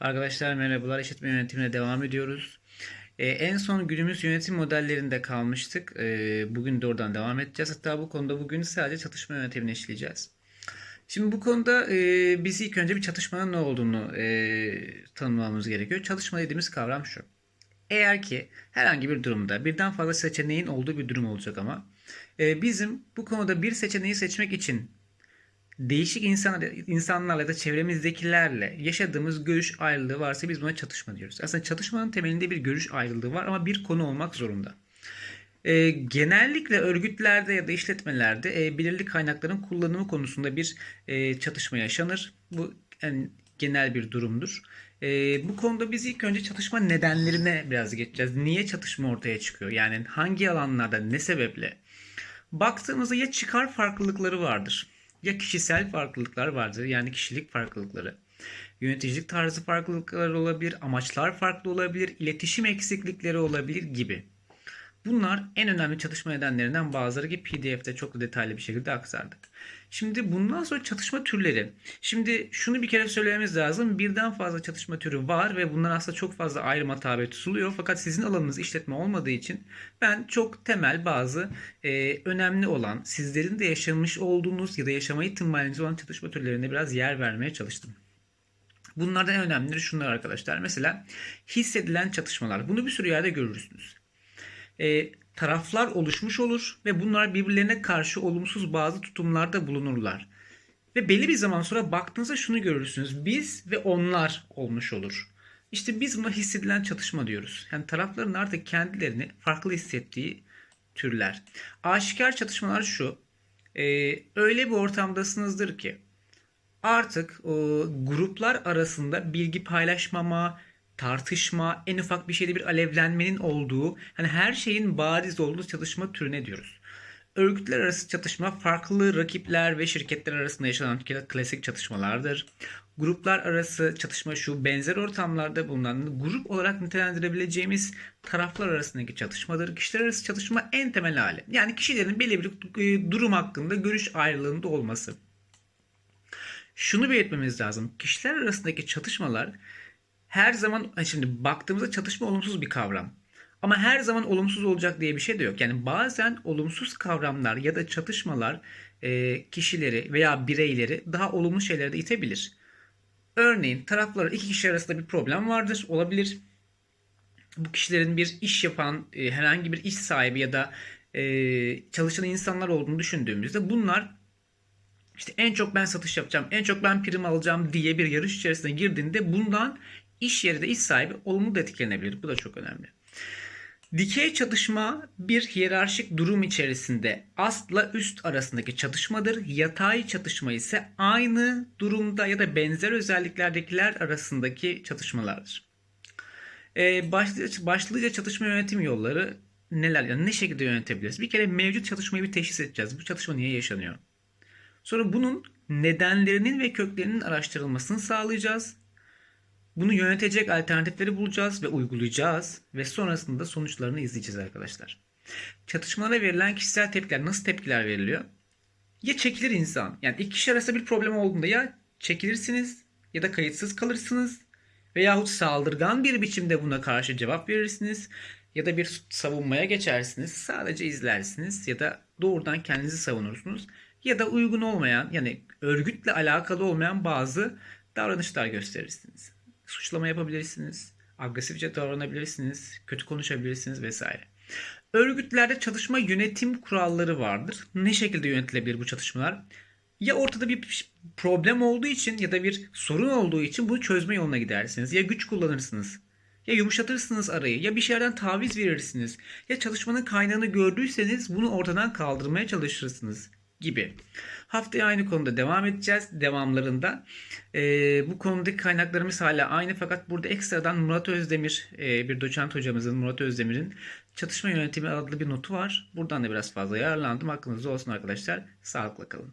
Arkadaşlar merhabalar. İşletme yönetimine devam ediyoruz. Ee, en son günümüz yönetim modellerinde kalmıştık. Ee, bugün de oradan devam edeceğiz. Hatta bu konuda bugün sadece çatışma yönetimini işleyeceğiz. Şimdi bu konuda e, biz ilk önce bir çatışmanın ne olduğunu e, tanımlamamız gerekiyor. Çatışma dediğimiz kavram şu. Eğer ki herhangi bir durumda birden fazla seçeneğin olduğu bir durum olacak ama e, bizim bu konuda bir seçeneği seçmek için değişik insan, insanlarla da çevremizdekilerle yaşadığımız görüş ayrılığı varsa biz buna çatışma diyoruz. Aslında çatışmanın temelinde bir görüş ayrılığı var ama bir konu olmak zorunda. E, genellikle örgütlerde ya da işletmelerde e, belirli kaynakların kullanımı konusunda bir e, çatışma yaşanır. Bu en genel bir durumdur. E, bu konuda biz ilk önce çatışma nedenlerine biraz geçeceğiz. Niye çatışma ortaya çıkıyor? Yani hangi alanlarda, ne sebeple? Baktığımızda ya çıkar farklılıkları vardır ya kişisel farklılıklar vardır yani kişilik farklılıkları. Yöneticilik tarzı farklılıkları olabilir, amaçlar farklı olabilir, iletişim eksiklikleri olabilir gibi. Bunlar en önemli çatışma nedenlerinden bazıları ki PDF'de çok da detaylı bir şekilde aktardık. Şimdi bundan sonra çatışma türleri. Şimdi şunu bir kere söylememiz lazım. Birden fazla çatışma türü var ve bunlar aslında çok fazla ayrıma tabi tutuluyor. Fakat sizin alanınız işletme olmadığı için ben çok temel bazı e, önemli olan sizlerin de yaşamış olduğunuz ya da yaşama ihtimaliniz olan çatışma türlerine biraz yer vermeye çalıştım. Bunlardan en önemlileri şunlar arkadaşlar. Mesela hissedilen çatışmalar. Bunu bir sürü yerde görürsünüz e, taraflar oluşmuş olur ve bunlar birbirlerine karşı olumsuz bazı tutumlarda bulunurlar. Ve belli bir zaman sonra baktığınızda şunu görürsünüz. Biz ve onlar olmuş olur. İşte biz buna hissedilen çatışma diyoruz. Yani tarafların artık kendilerini farklı hissettiği türler. Aşikar çatışmalar şu. E, öyle bir ortamdasınızdır ki artık o, gruplar arasında bilgi paylaşmama, tartışma, en ufak bir şeyde bir alevlenmenin olduğu, hani her şeyin bariz olduğu çatışma türüne diyoruz. Örgütler arası çatışma farklı rakipler ve şirketler arasında yaşanan klasik çatışmalardır. Gruplar arası çatışma şu benzer ortamlarda bulunan grup olarak nitelendirebileceğimiz taraflar arasındaki çatışmadır. Kişiler arası çatışma en temel hali. Yani kişilerin belli bir e, durum hakkında görüş ayrılığında olması. Şunu belirtmemiz lazım. Kişiler arasındaki çatışmalar her zaman şimdi baktığımızda çatışma olumsuz bir kavram. Ama her zaman olumsuz olacak diye bir şey de yok. Yani bazen olumsuz kavramlar ya da çatışmalar kişileri veya bireyleri daha olumlu şeylere de itebilir. Örneğin taraflar iki kişi arasında bir problem vardır, olabilir. Bu kişilerin bir iş yapan herhangi bir iş sahibi ya da çalışan insanlar olduğunu düşündüğümüzde bunlar işte en çok ben satış yapacağım, en çok ben prim alacağım diye bir yarış içerisine girdiğinde bundan iş yeri de iş sahibi olumlu da etkilenebilir. Bu da çok önemli. Dikey çatışma bir hiyerarşik durum içerisinde astla üst arasındaki çatışmadır. Yatay çatışma ise aynı durumda ya da benzer özelliklerdekiler arasındaki çatışmalardır. Ee, başlıca, başlıca çatışma yönetim yolları neler? Yani ne şekilde yönetebiliriz? Bir kere mevcut çatışmayı bir teşhis edeceğiz. Bu çatışma niye yaşanıyor? Sonra bunun nedenlerinin ve köklerinin araştırılmasını sağlayacağız. Bunu yönetecek alternatifleri bulacağız ve uygulayacağız ve sonrasında sonuçlarını izleyeceğiz arkadaşlar. Çatışmalara verilen kişisel tepkiler nasıl tepkiler veriliyor? Ya çekilir insan. Yani iki kişi arasında bir problem olduğunda ya çekilirsiniz ya da kayıtsız kalırsınız veyahut saldırgan bir biçimde buna karşı cevap verirsiniz ya da bir savunmaya geçersiniz. Sadece izlersiniz ya da doğrudan kendinizi savunursunuz ya da uygun olmayan yani örgütle alakalı olmayan bazı davranışlar gösterirsiniz suçlama yapabilirsiniz, agresifçe davranabilirsiniz, kötü konuşabilirsiniz vesaire. Örgütlerde çalışma yönetim kuralları vardır. Ne şekilde yönetilebilir bu çatışmalar? Ya ortada bir problem olduğu için ya da bir sorun olduğu için bunu çözme yoluna gidersiniz. Ya güç kullanırsınız. Ya yumuşatırsınız arayı ya bir şeylerden taviz verirsiniz. Ya çalışmanın kaynağını gördüyseniz bunu ortadan kaldırmaya çalışırsınız gibi. Haftaya aynı konuda devam edeceğiz. Devamlarında. E, bu konudaki kaynaklarımız hala aynı fakat burada ekstradan Murat Özdemir, e, bir doçent hocamızın Murat Özdemir'in çatışma yönetimi adlı bir notu var. Buradan da biraz fazla yararlandım. Aklınızda olsun arkadaşlar. Sağlıkla kalın.